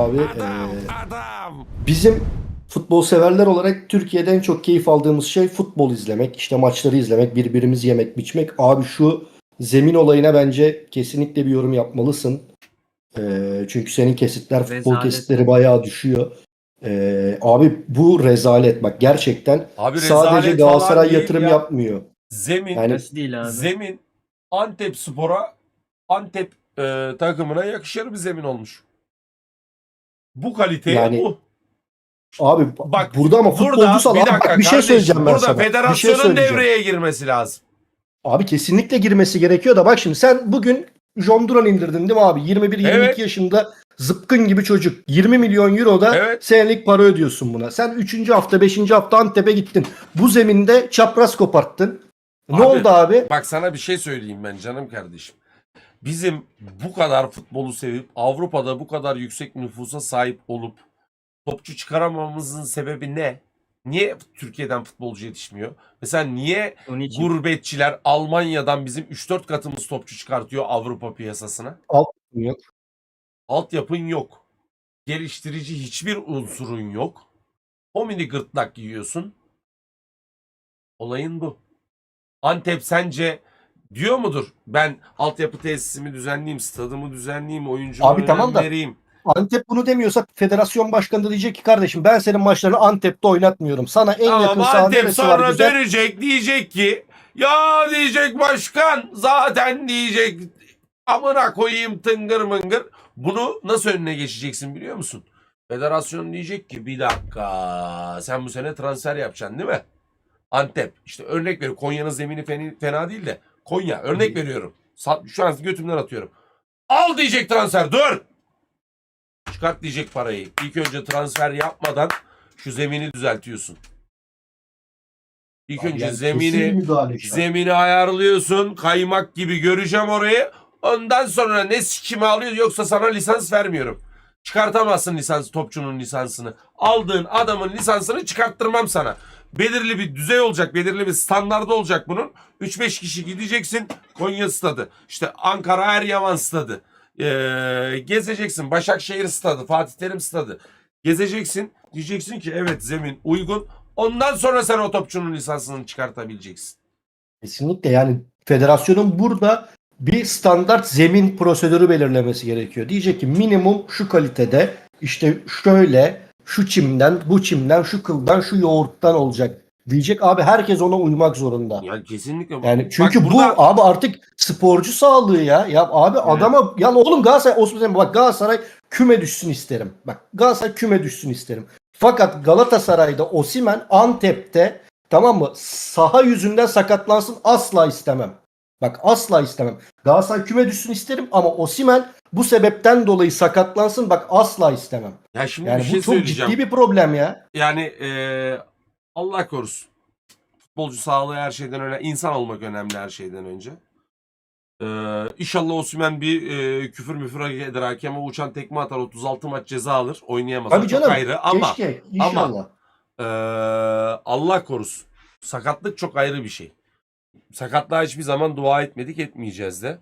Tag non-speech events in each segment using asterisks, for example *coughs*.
abi. Ee, Adam. bizim futbol severler olarak Türkiye'de en çok keyif aldığımız şey futbol izlemek. İşte maçları izlemek, birbirimizi yemek, biçmek. Abi şu zemin olayına bence kesinlikle bir yorum yapmalısın. Ee, çünkü senin kesitler, futbol Rezalet. kesitleri bayağı düşüyor. Ee, abi bu rezalet bak gerçekten Abi sadece Galatasaray yatırım ya. yapmıyor. Zemin, Yani- Nasıl değil abi? zemin Antep Spor'a Antep e, takımına yakışır bir zemin olmuş. Bu kaliteye Yani bu. Abi Bak burada ama Burada futbolcu sal- bir dakika bak bir şey söyleyeceğim ben burada sana. Şey federasyonun söyleyeceğim. devreye girmesi lazım. Abi kesinlikle girmesi gerekiyor da bak şimdi sen bugün John Duran indirdin değil mi abi? 21-22 Evet. yaşında zıpkın gibi çocuk. 20 milyon euro da Evet. senelik para ödüyorsun buna. Sen 3. hafta 5. hafta Antep'e gittin. Bu zeminde çapraz koparttın. Ne Abi, oldu abi? Bak sana bir şey söyleyeyim ben canım kardeşim. Bizim bu kadar futbolu sevip Avrupa'da bu kadar yüksek nüfusa sahip olup topçu çıkaramamamızın sebebi ne? Niye Türkiye'den futbolcu yetişmiyor? Mesela niye gurbetçiler Almanya'dan bizim 3-4 katımız topçu çıkartıyor Avrupa piyasasına? Yok. Altyapın yok. Geliştirici hiçbir unsurun yok. Homini gırtlak yiyorsun. Olayın bu. Antep sence diyor mudur? Ben altyapı tesisimi düzenleyeyim, stadımı düzenleyeyim, oyuncumu Abi tamam da- vereyim. Antep bunu demiyorsa federasyon başkanı da diyecek ki kardeşim ben senin maçlarını Antep'te oynatmıyorum. Sana en yakın Ama saha Antep neresi var sonra güzel? dönecek diyecek ki ya diyecek başkan zaten diyecek amına koyayım tıngır mıngır. Bunu nasıl önüne geçeceksin biliyor musun? Federasyon diyecek ki bir dakika sen bu sene transfer yapacaksın değil mi? Antep işte örnek veriyorum Konya'nın zemini fena, fena değil de Konya örnek veriyorum. Şu an götümden atıyorum. Al diyecek transfer dur. Çıkart diyecek parayı. İlk önce transfer yapmadan şu zemini düzeltiyorsun. İlk Abi önce yani zemini zemini ayarlıyorsun. Kaymak gibi göreceğim orayı. Ondan sonra ne sikimi alıyor yoksa sana lisans vermiyorum. Çıkartamazsın lisans topçunun lisansını. Aldığın adamın lisansını çıkarttırmam sana. Belirli bir düzey olacak, belirli bir standardı olacak bunun. 3-5 kişi gideceksin Konya stadı. İşte Ankara Eryaman stadı. Ee, gezeceksin Başakşehir stadı, Fatih Terim stadı. Gezeceksin. Diyeceksin ki evet zemin uygun. Ondan sonra sen o topçunun lisansını çıkartabileceksin. Kesinlikle yani federasyonun burada bir standart zemin prosedürü belirlemesi gerekiyor. Diyecek ki minimum şu kalitede işte şöyle şu çimden bu çimden şu kıldan şu yoğurttan olacak diyecek. Abi herkes ona uymak zorunda. Yani kesinlikle. Yani çünkü Bak bu burada- abi artık sporcu sağlığı ya. Ya abi adama ya oğlum Galatasaray Osman bak Galatasaray küme düşsün isterim. Bak Galatasaray küme düşsün isterim. Fakat Galatasaray'da Osimen Antep'te tamam mı? Saha yüzünden sakatlansın asla istemem. Bak asla istemem. Galatasaray küme düşsün isterim ama Osimen bu sebepten dolayı sakatlansın bak asla istemem. ya şimdi Yani bir bu şey çok söyleyeceğim. ciddi bir problem ya. Yani eee, Allah korusun. Futbolcu sağlığı her şeyden önemli. İnsan olmak önemli her şeyden önce. Eee inşallah Osimhen bir eee, küfür müfür eder hakeme uçan tekme atar 36 maç ceza alır oynayamaz. Tabii çok canım. ayrı ama Keşke inşallah. eee, Allah korusun. Sakatlık çok ayrı bir şey. Sakatlığa hiçbir zaman dua etmedik etmeyeceğiz de.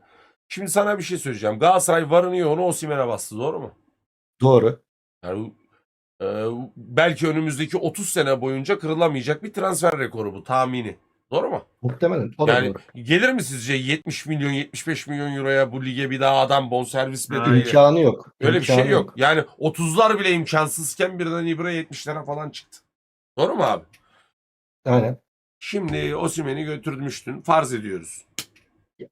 Şimdi sana bir şey söyleyeceğim. Galatasaray varını yoğunu Osimhen'e bastı doğru mu? Doğru. Yani e, belki önümüzdeki 30 sene boyunca kırılamayacak bir transfer rekoru bu tahmini. Doğru mu? Muhtemelen. O da Yani doğru. gelir mi sizce 70 milyon 75 milyon euroya bu lige bir daha adam bonservis bedeliyle? İmkanı yok. Öyle bir şey İmkanı yok. Yani 30'lar bile imkansızken birden İbra 70'lere falan çıktı. Doğru mu abi? Aynen. Şimdi Osimhen'i götürmüştün. Farz ediyoruz.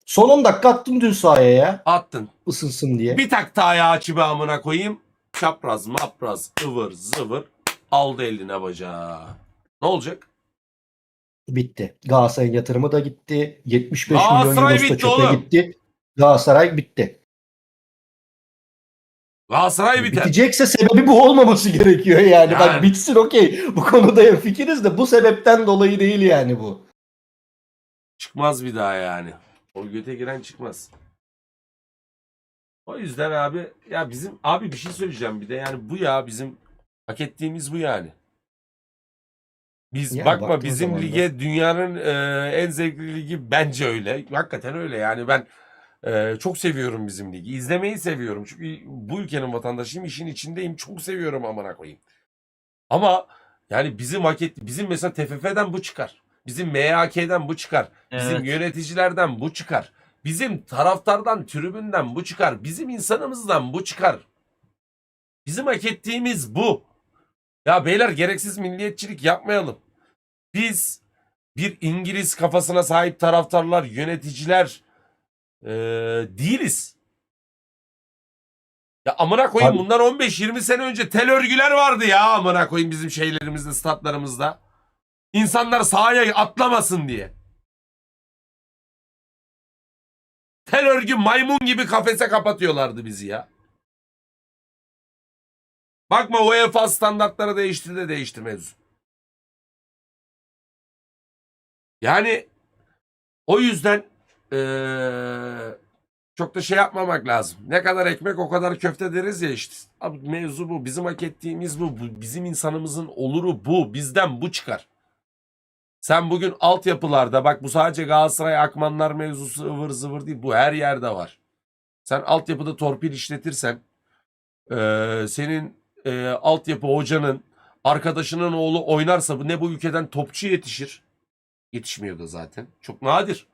Son 10 dakika attım dün sahaya ya. Attın. ısınsın diye. Bir tak daha ayağı açı amına koyayım. Çapraz mapraz ıvır zıvır aldı eline bacağı. Ne olacak? Bitti. Galatasaray'ın yatırımı da gitti. 75 milyon Galatasaray eurosu da bitti çöpe oğlum. gitti. Galatasaray bitti. Galatasaray biter. Bitecekse sebebi bu olmaması *laughs* gerekiyor yani. Yani. Bak bitsin okey. Bu konuda fikiriz de bu sebepten dolayı değil yani bu. Çıkmaz bir daha yani. O göte giren çıkmaz. O yüzden abi ya bizim abi bir şey söyleyeceğim bir de yani bu ya bizim hak ettiğimiz bu yani. Biz Yani bakma bizim lige dünyanın e, en zevkli ligi bence öyle. Hakikaten öyle yani ben Ee, çok seviyorum bizim ligi. İzlemeyi seviyorum. Çünkü bu ülkenin vatandaşıyım. işin içindeyim. Çok seviyorum amına koyayım. Ama yani bizim hak etti. Bizim mesela TFF'den bu çıkar. Bizim MHK'den bu çıkar. Bizim Evet. yöneticilerden bu çıkar. Bizim taraftardan, tribünden bu çıkar. Bizim insanımızdan bu çıkar. Bizim hak ettiğimiz bu. Ya beyler gereksiz milliyetçilik yapmayalım. Biz bir İngiliz kafasına sahip taraftarlar, yöneticiler eee, değiliz. Ya amına koyayım Abi- bundan 15-20 sene önce tel örgüler vardı ya amına koyayım bizim şeylerimizde, statlarımızda. İnsanlar sahaya atlamasın diye. Tel örgü maymun gibi kafese kapatıyorlardı bizi ya. Bakma UEFA standartları değişti de değişti mevzu. Yani o yüzden eee, çok da şey yapmamak lazım. Ne kadar ekmek o kadar köfte deriz ya işte. Abi mevzu bu. Bizim hak ettiğimiz bu. bu. Bizim insanımızın oluru bu. Bizden bu çıkar. Sen bugün altyapılarda bak bu sadece Galatasaray Akmanlar mevzusu ıvır zıvır değil. Bu her yerde var. Sen altyapıda torpil işletirsen eee, senin eee, altyapı hocanın arkadaşının oğlu oynarsa bu ne bu ülkeden topçu yetişir. Yetişmiyor da zaten. Çok nadir.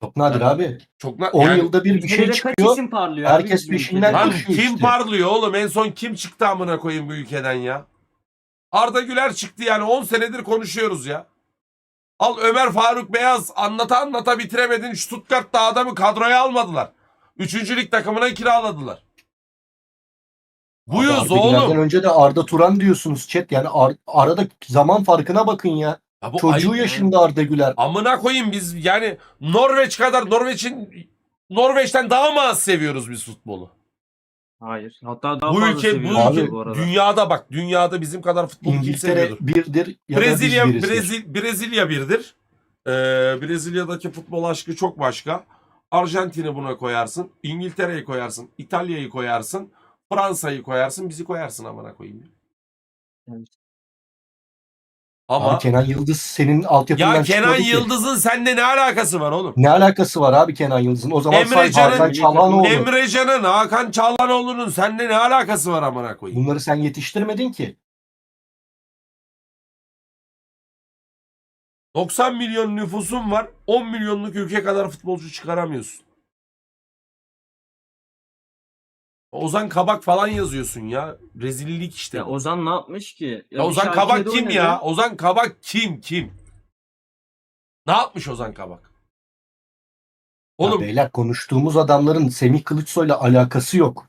Çok nadir abi. Çok na 10 yani- yılda bir bir Ülkede şey kaç çıkıyor. isim parlıyor abi herkes bizim peşinden ülkede? Lan koşuyor kim işte. parlıyor oğlum? En son kim çıktı amına koyayım bu ülkeden ya? Arda Güler çıktı yani 10 senedir konuşuyoruz ya. Al Ömer Faruk Beyaz anlata anlata bitiremedin. Stuttgart'ta adamı kadroya almadılar. Üçüncülük takımına kiraladılar. Buyuz Abi oğlum. önce de Arda Turan diyorsunuz chat. Yani ar- arada zaman farkına bakın ya. Ya bu Çocuğu ayıp. yaşında Arda Güler. Amına koyayım biz yani Norveç kadar Norveç'in Norveç'ten daha mı az seviyoruz biz futbolu? Hayır. Hatta daha bu fazla ülke bu seviyorum ülke bu arada. dünyada bak dünyada bizim kadar futbol kim İngiltere seviyordur? birdir ya Brezilya da biz birizdir. Brezil, Brezilya birdir. Ee, Brezilya'daki futbol aşkı çok başka. Arjantin'i buna koyarsın. İngiltere'yi koyarsın. İtalya'yı koyarsın. Fransa'yı koyarsın. Bizi koyarsın amına koyayım. Evet. Ama Abi Kenan Yıldız senin altyapından ya Kenan çıkmadı ki. Yıldız'ın sende ne alakası var oğlum? Ne alakası var abi Kenan Yıldız'ın? O zaman Emre say Hakan Çalhanoğlu. Emre Can'ın, Hakan Çalhanoğlu'nun sende ne alakası var amına koyayım? Bunları sen yetiştirmedin ki. 90 milyon nüfusun var. 10 milyonluk ülke kadar futbolcu çıkaramıyorsun. Ozan Kabak falan yazıyorsun ya. Rezillik işte. Ya. Ozan ne yapmış ki? Ya Ozan bir Kabak kim oynadı. ya? Ozan Kabak kim kim? Ne yapmış Ozan Kabak? Oğlum, Oğlum, beyler konuştuğumuz adamların Semih Kılıçsoy'la alakası yok.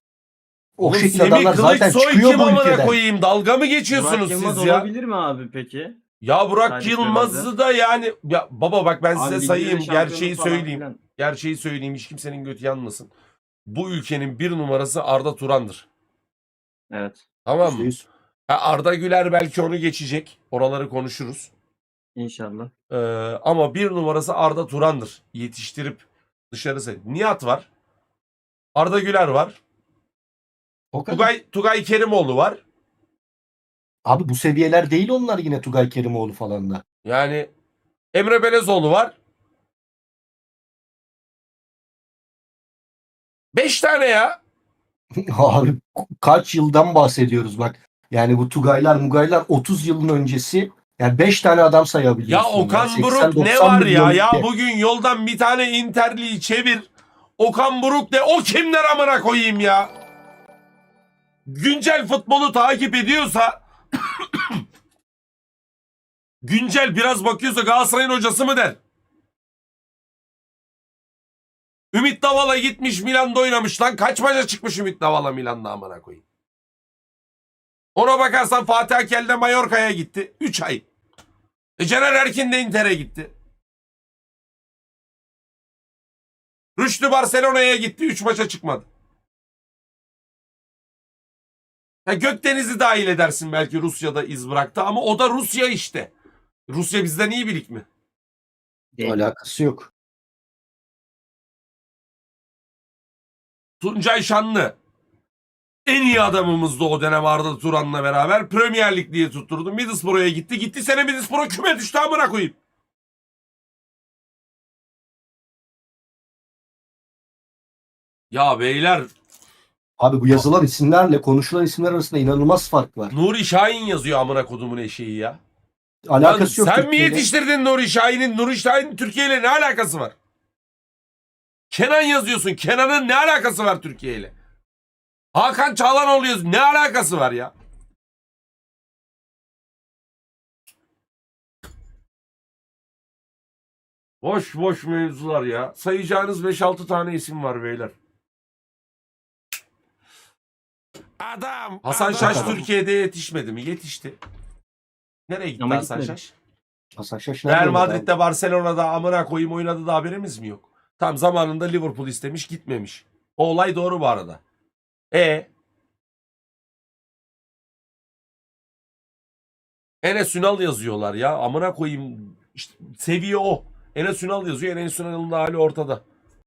O oğlum şekilde Semih adamlar zaten Kılıçsoy çıkıyor kim bu amına ülkeden. koyayım? Dalga mı Burak geçiyorsunuz Yılmaz siz ya? olabilir mi abi peki? Ya Burak Sadece Yılmaz'ı da yani ya baba bak ben size Abi ligde sayayım şampiyonluk gerçeği falan söyleyeyim. filan. Gerçeği söyleyeyim hiç kimsenin götü yanmasın. Bu ülkenin bir numarası Arda Turan'dır. Evet. Tamam mı? %100. Ha, Arda Güler belki onu geçecek. Oraları konuşuruz. İnşallah. Ee, ama bir numarası Arda Turan'dır. Yetiştirip dışarı set. Nihat var. Arda Güler var. O kadar. Tugay, Tugay Kerimoğlu var. Abi bu seviyeler değil onlar yine Tugay Kerimoğlu falan da. Yani Emre Belezoğlu var. Beş tane ya. *laughs* Abi kaç yıldan bahsediyoruz bak. Yani bu Tugaylar Mugaylar 30 yılın öncesi yani 5 tane adam Ya sayabiliyorsun. Okan 80, Buruk ne 90 var ya? Ya ülke. bugün yoldan bir tane Interli'yi çevir. Okan Buruk de o kimler amına koyayım ya? Güncel futbolu takip ediyorsa *coughs* güncel biraz bakıyorsa Galatasaray'ın hocası mı der? Ümit Davala gitmiş Milan'da oynamış lan. Kaç maça çıkmış Ümit Davala Milan'da amına koyayım. Ona bakarsan Fatih Akel de Mallorca'ya gitti. 3 ay. E Caner Erkin de Inter'e gitti. Rüştü Barcelona'ya gitti. 3 maça çıkmadı. Ya Gökdeniz'i dahil edersin belki Rusya'da iz bıraktı ama o da Rusya işte. Rusya bizden iyi birlik mi? Alakası yok. Tuncay Şanlı. En iyi adamımızdı o dönem Arda Turan'la beraber. Premier Lig diye tutturdu. Middlesbrough'a gitti. Gitti sene Middlesbrough küme düştü amına koyayım. Ya beyler Abi bu yazılan isimlerle konuşulan isimler arasında inanılmaz fark var. Nuri Şahin yazıyor amına kodumun eşeği ya. Alakası Lan yok. sen mi Türkiye'yle. yetiştirdin Nuri Şahin'in? Nuri Şahin'in Türkiye ile ne alakası var? Kenan yazıyorsun. Kenan'ın ne alakası var Türkiye ile? Hakan Çağlanoğlu yazıyor. Ne alakası var ya? Boş boş mevzular ya. Sayacağınız 5-6 tane isim var beyler. Adam. Hasan Şaş Adam. Türkiye'de yetişmedi mi? Yetişti. Nereye gitti Ama Hasan gitmedi. Şaş? Hasan Şaş nerede Real? Madrid'de Barcelona'da amına koyayım oynadı da haberimiz mi yok? Tam zamanında Liverpool istemiş gitmemiş. O olay doğru bu arada. E Enes Ünal yazıyorlar ya. Amına koyayım. İşte seviye o. Enes Ünal yazıyor. Enes Ünal'ın da hali ortada.